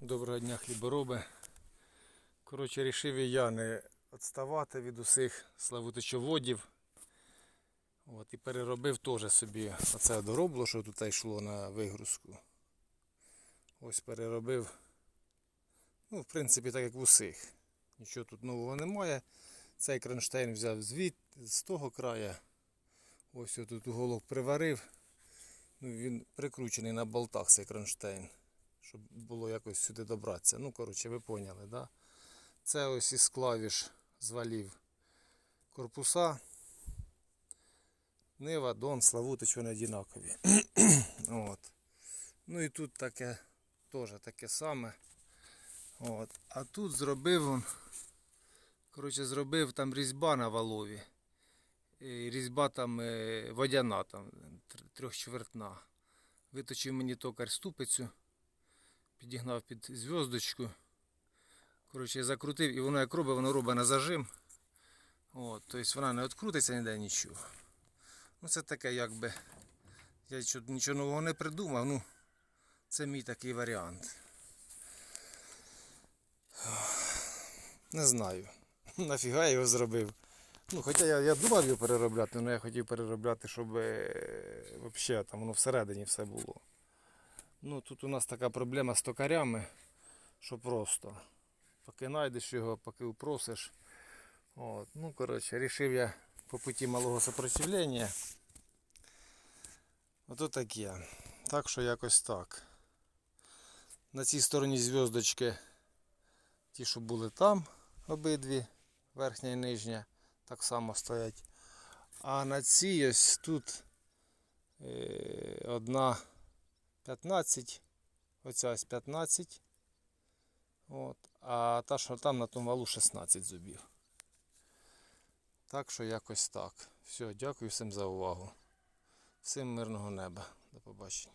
Доброго дня, хлібороби. Коротше, рішив і я не відставати від усіх славутичоводів. От, і переробив теж собі оце доробло, що тут йшло на вигрузку. Ось переробив. Ну, в принципі, так як в усіх. Нічого тут нового немає. Цей кронштейн взяв звід з того краю. Ось тут уголок приварив. Ну, він прикручений на болтах цей кронштейн щоб було якось сюди добратися. Ну, коротше, ви поняли, да? Це ось із клавіш звалів корпуса. Нива, Дон, Славутич, вони однакові. От. Ну і тут таке теж таке саме. От. А тут зробив он, коротше, зробив там різьба на валові. І різьба там е, водяна, там, тр- трьохчвертна. Виточив мені токар ступицю підігнав під зв'язочку. Коротше, я закрутив і воно як робить, воно робить на зажим. От, тобто вона не відкрутиться ніде нічого. Ну це таке якби. Я нічого нового не придумав, ну це мій такий варіант. Не знаю. Нафіга я його зробив. Ну, хоча я, я думав його переробляти, але я хотів переробляти, щоб е, взагалі там воно всередині все було. Ну, тут у нас така проблема з токарями, що просто. Поки знайдеш його, поки упросиш. От. Ну, коротше, рішив я по путі малого сопротивлення. Ото таке. Так що якось так. На цій стороні зв'язочки, ті, що були там, обидві, верхня і нижня, так само стоять. А на цій ось тут е, одна 15, оця ось 15. От, а та, що там на тому валу 16 зубів. Так що якось так. Все, дякую всім за увагу. Всім мирного неба. До побачення.